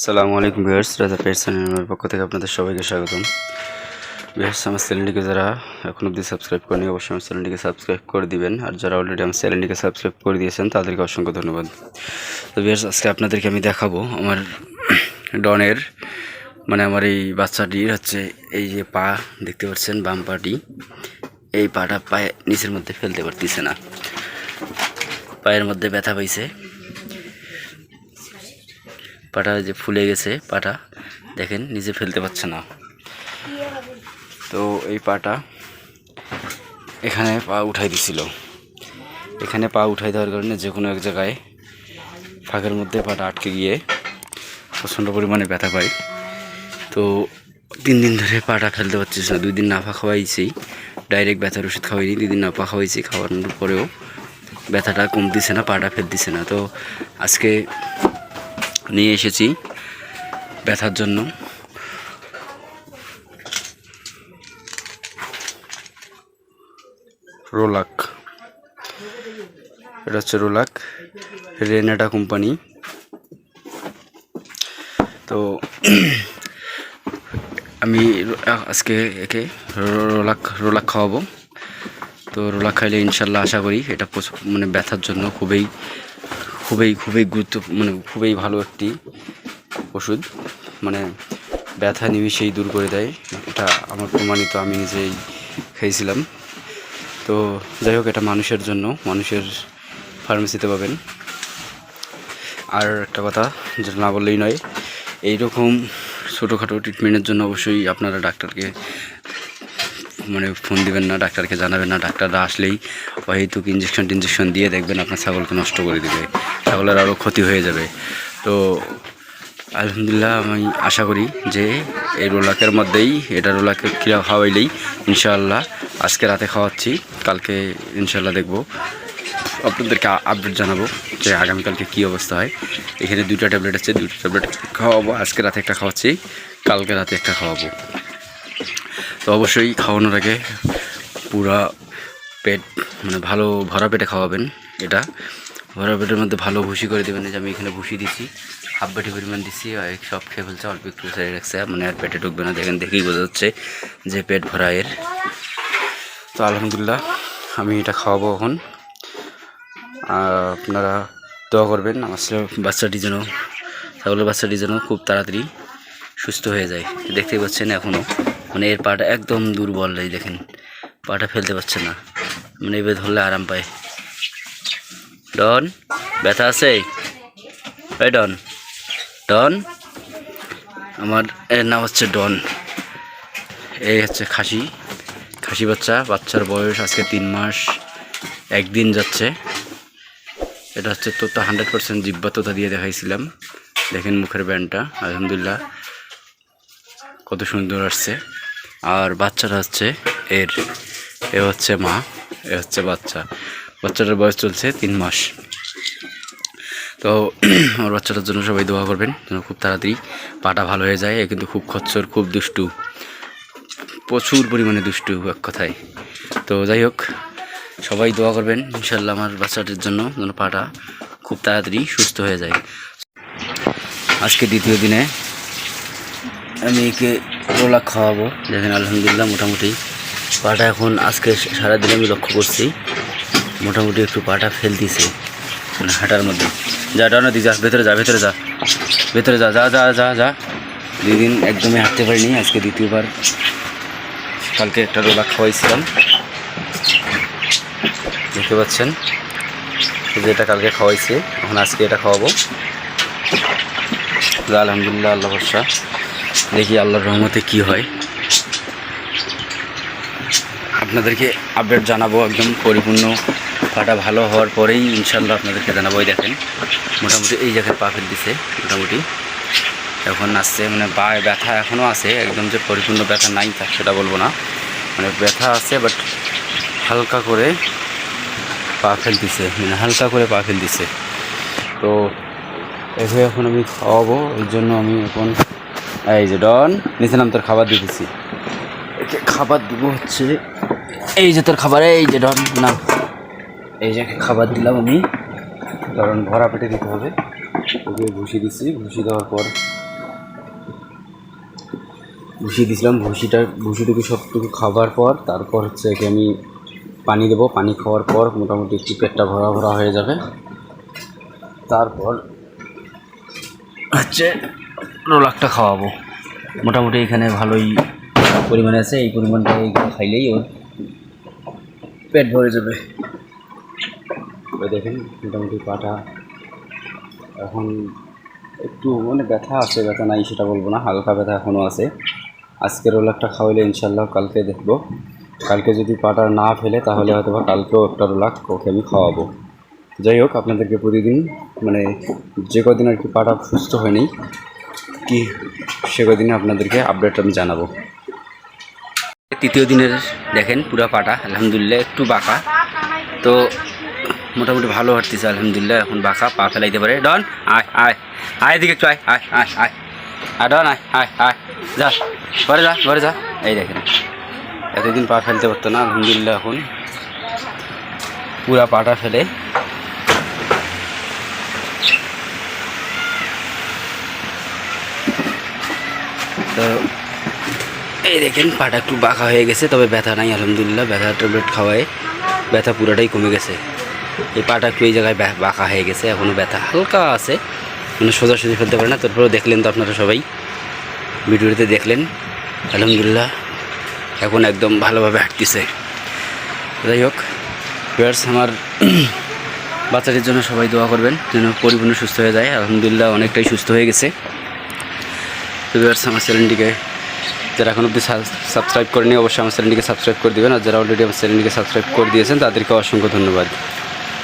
আসসালামু আলাইকুম ভিউয়ার্স, রাজা চ্যানেলের পক্ষ থেকে আপনাদের সবাইকে স্বাগতম। ভিউয়ার্স, আমার চ্যানেলটিকে যারা এখন অবধি সাবস্ক্রাইব করেনি, অবশ্যই আমার চ্যানেলটিকে সাবস্ক্রাইব করে দিবেন। আর যারা অলরেডি আমার চ্যানেলটিকে সাবস্ক্রাইব করে দিয়েছেন, তাদেরকে অসংখ্য ধন্যবাদ। তো ভিউয়ার্স, আজকে আপনাদেরকে আমি দেখাবো আমার ডনের মানে আমার এই বাচ্চাটির হচ্ছে এই যে পা, দেখতে পাচ্ছেন, বাম পাটি। এই পাটা পায়ে নিচের মধ্যে ফেলতে পারতেছে না। পায়ের মধ্যে ব্যথা পাইছে। পাটা যে ফুলে গেছে পাটা, দেখেন, নিজে ফেলতে পারছে না। তো এই পাটা এখানে পা উঠাই দিছিল। এখানে পা উঠাই দেওয়ার কারণে যে কোনো এক জায়গায় ফাঁকের মধ্যে পাটা আটকে গিয়ে প্রচণ্ড পরিমাণে ব্যথা পাই তো তিন দিন ধরে পাটা ফেলতে পারছিস না। দুই দিন নাফা খাওয়াইছি ডাইরেক্ট ব্যথার ওষুধ খাওয়াইনি, দুই দিন নাফা খাওয়াইছি, খাওয়ানোর পরেও ব্যথাটা কমতিছে না, পাটা ফেলতেছে না। তো আজকে নিয়ে এসেছি ব্যথার জন্য। রোলাক। এটা হচ্ছে রোলাক। রেনাটা কোম্পানি। তো আমি আজকে একে রোলাক রোলাক খাওয়াবো। তো রোলাক খাইলে ইনশাল্লাহ আশা করি এটা মানে ব্যথার জন্য খুবই খুবই খুবই গুরুত্ব মানে খুবই ভালো একটি ওষুধ। মানে ব্যথা নিমিশেই দূর করে দেয়। এটা আমার প্রমাণিত, আমি নিজেই খেয়েছিলাম। তো যাই হোক, এটা মানুষের জন্য, মানুষের ফার্মেসিতে পাবেন। আর একটা কথা যেটা না বললেই নয়, এইরকম ছোটোখাটো ট্রিটমেন্টের জন্য অবশ্যই আপনারা ডাক্তারকে মানে ফোন দিবেন না, ডাক্তারকে জানাবেন না। ডাক্তাররা আসলেই অহেতুক ইঞ্জেকশন টিনজেকশন দিয়ে দেখবেন আপনার ছাগলকে নষ্ট করে দিবে। ছাগলের আরও ক্ষতি হয়ে যাবে। তো আলহামদুলিল্লাহ আমি আশা করি যে এই রোলাকের মধ্যেই এটা রোলাকে খিরা খাওয়াইলেই ইনশাআল্লাহ আজকে রাতে খাওয়াচ্ছি, কালকে ইনশাআল্লাহ দেখব। আপনাদেরকে আপডেট জানাব যে আগামীকালকে কী অবস্থা হয়। এখানে দুইটা ট্যাবলেট আছে দুটো ট্যাবলেট খাওয়াবো, আজকে রাতে একটা খাওয়াচ্ছি, কালকে রাতে একটা খাওয়াবো। তো অবশ্যই খাওয়ানোর আগে পুরা পেট মানে ভালো ভরা পেটে খাওয়াবেন এটা। ভরা পেটের মধ্যে ভালো ভুসি করে দেবেন যে আমি এখানে ভুসি দিচ্ছি। হাফ বাটি পরিমাণ দিচ্ছি সব খেয়ে ফেলছে, অল্প একটু সাইড রাখছে মানে আর পেটে ঢুকবে না, দেখেন, দেখেই বোঝা যাচ্ছে যে পেট ভরা এর। তো আলহামদুলিল্লাহ, আমি এটা খাওয়াবো এখন। আপনারা দোয়া করবেন, আমার বাচ্চাটি যেন, ছাগলের বাচ্চাটি যেন খুব তাড়াতাড়ি সুস্থ হয়ে যায়। দেখতেই পাচ্ছেন এখনও মানে এর পাটা একদম দুর্বল, এই দেখেন, পাটা ফেলতে পারছে না। মানে এবার ধরলে আরাম পায়। ডন, ব্যথা আছে? এই ডন। ডন? আমার, এর নাম হচ্ছে ডন। এই হচ্ছে খাসি। খাসি বাচ্চা, বাচ্চার বয়স আজকে তিন মাস, একদিন যাচ্ছে। এটা হচ্ছে তোতা, হান্ড্রেড পার্সেন্ট জিব্বা তোতা দিয়ে দেখাইছিলাম। দেখেন মুখের ব্যান্ডটা, আলহামদুলিল্লাহ। কত সুন্দর আসছে। আর বাচ্চাটা হচ্ছে এর, এ হচ্ছে মা, এ হচ্ছে বাচ্চা। বাচ্চাটার বয়স চলছে তিন মাস। তো আমার বাচ্চাটার জন্য সবাই দোয়া করবেন যেন খুব তাড়াতাড়ি পাটা ভালো হয়ে যায়। কিন্তু খুব খচ্চর, খুব দুষ্টু, প্রচুর পরিমাণে দুষ্টু এক কথায়। তো যাই হোক, সবাই দোয়া করবেন ইনশাল্লাহ আমার বাচ্চাটির জন্য যেন পাটা খুব তাড়াতাড়ি সুস্থ হয়ে যায়। আজকে দ্বিতীয় দিনে আমি একে রোলা খাওয়াবো। দেখেন আলহামদুলিল্লাহ মোটামুটি পাটা এখন আজকে সারাদিন আমি লক্ষ্য করছি। মোটামুটি একটু পাটা ফেলতিছে মানে হাঁটার মধ্যে। যা ডানো দি যা, ভেতরে যা ভেতরে যা। ভেতরে যা যা যা যা যা। দুই দিন একদমই হাঁটতে পারিনি, আজকে দ্বিতীয়বার। কালকে একটা রোলা খাওয়াইছিলাম। দেখতে পাচ্ছেন? যে এটা কালকে খাওয়াইছি, এখন আজকে এটা খাওয়াবো। আলহামদুলিল্লাহ, আল্লাহ ভরসা। দেখি আল্লাহর রহমতে কি হয়। আপনাদেরকে আপডেট জানাব একদম পরিপূর্ণ। পাটা ভালো হওয়ার পরেই ইনশাল্লাহ আপনাদেরকে জানাব, এই দেখেন, মোটামুটি এই জায়গায় পা ফেল দিছে মোটামুটি। এখন আসছে মানে পায়ে ব্যথা এখনও আছে, একদম যে পরিপূর্ণ ব্যথা নাই তা সেটা বলব না। মানে ব্যথা আছে বাট হালকা করে পা ফেল দিছে মানে হালকা করে পা ফেল দিছে তো এভাবে এখন আমি খাওয়াবো এই জন্য আমি এখন, এই যে ডন, নিচে নাম তোর খাবার দিতেছি। খাবার দিব হচ্ছে, এই যে তোর খাবার, এই যে ডন না এই যে খাবার দিলাম আমি। কারণ ভরা পেটে দিতে হবে। ওকে ভুষি দিচ্ছি। ভুষি দেওয়ার পর ভুসি দিছিলাম। ভুসিটা ভুসিটুকু সবটুকু খাবার পর, তারপর হচ্ছে একে আমি পানি দেবো। পানি খাওয়ার পর মোটামুটি একটু পেটটা ভরা ভরা হয়ে যাবে। তারপর হচ্ছে রোলাকটা খাওয়াবো। মোটামুটি এখানে ভালোই পরিমাণে আছে। এই পরিমাণটা খাইলেই ওর পেট ভরে যাবে। দেখেন, মোটামুটি পাটা এখন একটু মানে ব্যথা আছে, ব্যথা নাই সেটা বলব না, হালকা ব্যথা এখনও আছে। আজকের রোলাকটা খাওয়াইলে ইনশাল্লাহ কালকে দেখব। কালকে যদি পাটা না ফেলে তাহলে হয়তো বা কালকেও একটা রোলাক ওকে আমি খাওয়াবো। যাই হোক, আপনাদেরকে প্রতিদিন মানে যে কদিন আর কি পাটা সুস্থ হয়নি, কি সে কদিনে আপনাদেরকে আপডেট আমি জানাব। তৃতীয় দিনের দেখেন পুরা পাটা, আলহামদুলিল্লাহ একটু বাঁকা। তো মোটামুটি ভালো হাঁটতেছে, আলহামদুলিল্লাহ। এখন বাঁকা, পা ফেলাইতে পারে। ডন, আয় আয়। আয় এদিকে একটু আয় আয় আয় আয়। আয়, ডন, আয় আয় আয়। যা, ঘরে যা ঘরে যা। এই দেখেন। এতদিন পা ফেলতে পারতো না, আলহামদুলিল্লাহ এখন। পুরা পাটা ফেলে। তো এই দেখেন, পাটা একটু বাঁকা হয়ে গেছে, তবে ব্যথা নাই, আলহামদুলিল্লাহ। ব্যথা ট্যাবলেট খাওয়ায়, ব্যথা পুরোটাই কমে গেছে। এই পাটা একটু এই জায়গায় বাঁকা হয়ে গেছে এখনও ব্যথা হালকা আছে। মানে সোজাসুজি ফেলতে পারে না, তারপরেও দেখলেন তো আপনারা সবাই। ভিডিওতে দেখলেন, আলহামদুলিল্লাহ, এখন একদম ভালোভাবে হাঁটতেছে। যাই হোক, ভিউয়ার্স, আমার বাচ্চাটির জন্য সবাই দোয়া করবেন, যেন পরিপূর্ণ সুস্থ হয়ে যায়। আলহামদুলিল্লাহ, অনেকটাই সুস্থ হয়ে গেছে। তো আমার চ্যানেলটিকে যারা এখন অবধি সাবস্ক্রাইব করেনি, অবশ্যই আমার চ্যানেলটিকে সাবস্ক্রাইব করে দেবেন। আর যারা অলরেডি আমার চ্যানেলটিকে সাবস্ক্রাইব করে দিয়েছেন, তাদেরকে অসংখ্য ধন্যবাদ।